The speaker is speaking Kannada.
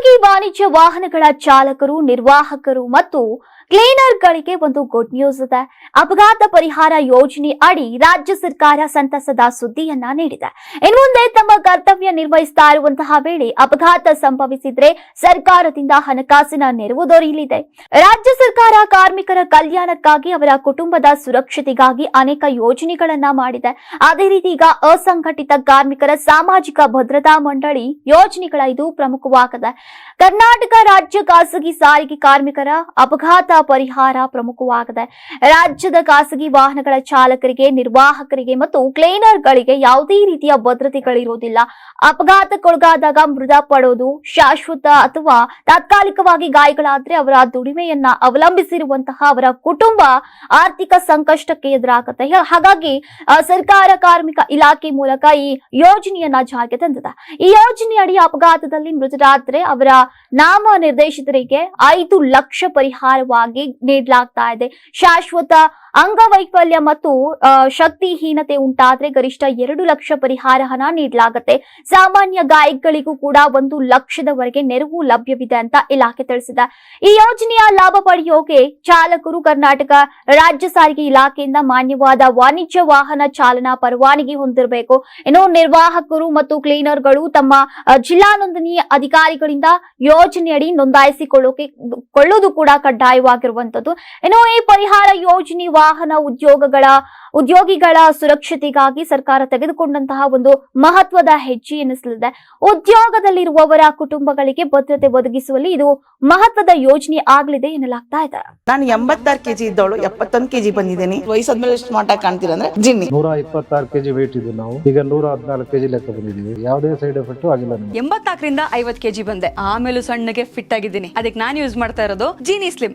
ಖಾಸಗಿ ವಾಣಿಜ್ಯ ವಾಹನಗಳ ಚಾಲಕರು, ನಿರ್ವಾಹಕರು ಮತ್ತು ಕ್ಲೀನರ್ಗಳಿಗೆ ಒಂದು ಗುಡ್ ನ್ಯೂಸ್ ಇದೆ. ಅಪಘಾತ ಪರಿಹಾರ ಯೋಜನೆ ಅಡಿ ರಾಜ್ಯ ಸರ್ಕಾರ ಸಂತಸದ ಸುದ್ದಿಯನ್ನ ನೀಡಿದೆ. ಇನ್ನು ಮುಂದೆ ತಮ್ಮ ಕರ್ತವ್ಯ ನಿರ್ವಹಿಸ್ತಾ ಇರುವಂತಹ ವೇಳೆ ಅಪಘಾತ ಸಂಭವಿಸಿದ್ರೆ ಸರ್ಕಾರದಿಂದ ಹಣಕಾಸಿನ ನೆರವು ದೊರೆಯಲಿದೆ. ರಾಜ್ಯ ಸರ್ಕಾರ ಕಾರ್ಮಿಕರ ಕಲ್ಯಾಣಕ್ಕಾಗಿ ಅವರ ಕುಟುಂಬದ ಸುರಕ್ಷತೆಗಾಗಿ ಅನೇಕ ಯೋಜನೆಗಳನ್ನ ಮಾಡಿದೆ. ಅದೇ ರೀತಿ ಈಗ ಅಸಂಘಟಿತ ಕಾರ್ಮಿಕರ ಸಾಮಾಜಿಕ ಭದ್ರತಾ ಮಂಡಳಿ ಯೋಜನೆಗಳ ಇದು ಪ್ರಮುಖವಾಗಿದೆ ಕರ್ನಾಟಕ ರಾಜ್ಯ ಖಾಸಗಿ ಸಾರಿಗೆ ಕಾರ್ಮಿಕರ ಅಪಘಾತ ಪರಿಹಾರ ಪ್ರಮುಖವಾಗಿದೆ ರಾಜ್ಯದ ಖಾಸಗಿ ವಾಹನಗಳ ಚಾಲಕರಿಗೆ, ನಿರ್ವಾಹಕರಿಗೆ ಮತ್ತು ಕ್ಲೀನರ್ಗಳಿಗೆ ಯಾವುದೇ ರೀತಿಯ ಭದ್ರತೆಗಳಿರುವುದಿಲ್ಲ ಅಪಘಾತಕ್ಕೊಳಗಾದಾಗ ಮೃತ ಪಡೋದು ಶಾಶ್ವತ ಅಥವಾ ತಾತ್ಕಾಲಿಕವಾಗಿ ಗಾಯಗಳಾದ್ರೆ ಅವರ ದುಡಿಮೆಯನ್ನ ಅವಲಂಬಿಸಿರುವಂತಹ ಅವರ ಕುಟುಂಬ ಆರ್ಥಿಕ ಸಂಕಷ್ಟಕ್ಕೆ ಎದುರಾಗುತ್ತೆ. ಹಾಗಾಗಿ ಸರ್ಕಾರ ಕಾರ್ಮಿಕ ಇಲಾಖೆ ಮೂಲಕ ಈ ಯೋಜನೆಯನ್ನ ಜಾರಿಗೆ ತಂದಿದೆ. ಈ ಯೋಜನೆಯಡಿ ಅಪಘಾತದಲ್ಲಿ ಮೃತರಾದ್ರೆ ಅವರ ನಾಮ ನಿರ್ದೇಶಿತರಿಗೆ ಐದು ಲಕ್ಷ ಪರಿಹಾರವಾಗಿ ನೀಡಲಾಗ್ತಾ ಇದೆ. ಶಾಶ್ವತ ಅಂಗವೈಕಲ್ಯ ಮತ್ತು ಶಕ್ತಿಹೀನತೆ ಉಂಟಾದ್ರೆ ಗರಿಷ್ಠ ಎರಡು ಲಕ್ಷ ಪರಿಹಾರ ಹಣ ನೀಡಲಾಗುತ್ತೆ. ಸಾಮಾನ್ಯ ಗಾಯಗಳಿಗೂ ಕೂಡ ಒಂದು ಲಕ್ಷದವರೆಗೆ ನೆರವು ಲಭ್ಯವಿದೆ ಅಂತ ಇಲಾಖೆ ತಿಳಿಸಿದೆ. ಈ ಯೋಜನೆಯ ಲಾಭ ಪಡೆಯೋಕೆ ಚಾಲಕರು ಕರ್ನಾಟಕ ರಾಜ್ಯ ಸಾರಿಗೆ ಇಲಾಖೆಯಿಂದ ಮಾನ್ಯವಾದ ವಾಣಿಜ್ಯ ವಾಹನ ಚಾಲನಾ ಪರವಾನಗಿ ಹೊಂದಿರಬೇಕು. ಇನ್ನು ನಿರ್ವಾಹಕರು ಮತ್ತು ಕ್ಲೀನರ್ಗಳು ತಮ್ಮ ಜಿಲ್ಲಾ ನೋಂದಣಿ ಅಧಿಕಾರಿಗಳಿಂದ ಯೋಜನೆಯಡಿ ನೋಂದಾಯಿಸಿಕೊಳ್ಳೋಕೆ, ಕೊಳ್ಳೋದು ಕೂಡ ಕಡ್ಡಾಯವಾಗಿರುವಂತದ್ದು ಇನ್ನು ಈ ಪರಿಹಾರ ಯೋಜನೆ ವಾಹನ ಉದ್ಯೋಗಗಳ ಉದ್ಯೋಗಿಗಳ ಸುರಕ್ಷತೆಗಾಗಿ ಸರ್ಕಾರ ತೆಗೆದುಕೊಂಡಂತಹ ಒಂದು ಮಹತ್ವದ ಹೆಜ್ಜೆ ಎನಿಸಲಿದೆ. ಉದ್ಯೋಗದಲ್ಲಿರುವವರ ಕುಟುಂಬಗಳಿಗೆ ಭದ್ರತೆ ಒದಗಿಸುವಲ್ಲಿ ಇದು ಮಹತ್ವದ ಯೋಜನೆ ಆಗಲಿದೆ ಎನ್ನಲಾಗ್ತಾ ಇದೆ. ನಾನು ಎಂಬತ್ತಾರು ಕೆಜಿ ಇದ್ದವಳು ಎಪ್ಪತ್ತೊಂದು ಕೆಜಿ ಬಂದಿದ್ದೀನಿ. ವಯಸ್ಸಾದ್ಮೇಲೆ ಸ್ಮಾರ್ಟ್ ಆಗಿ ಕಾಣ್ತೀರ ಅಂದ್ರೆ ಜಿನ್ನಿ. ನೂರ ಇಪ್ಪತ್ತಾರು ಕೆಜಿ ವೇಟ್ ಇದ್ದು ನಾವು. ಈಗ ನೂರ ಹದಿನಾಲ್ಕು ಕೆಜಿ ಲೆಕ್ಕ ಬಂದಿದ್ದೀವಿ. ಯಾವುದೇ ಸೈಡ್ ಎಫೆಕ್ಟ್ ಆಗಿಲ್ಲ ಎಂಬತ್ತಾಕರಿಂದ ಎಂಬತ್ನಾಲ್ಕರಿಂದ ಐವತ್ ಕೆಜಿ ಬಂದೆ. ಆಮೇಲೆ ಸಣ್ಣಗೆ ಫಿಟ್ ಆಗಿದ್ದೀನಿ. ಅದಕ್ಕೆ ನಾನು ಯೂಸ್ ಮಾಡ್ತಾ ಇರೋದು ಜೀನಿ ಸ್ಲಿಮ್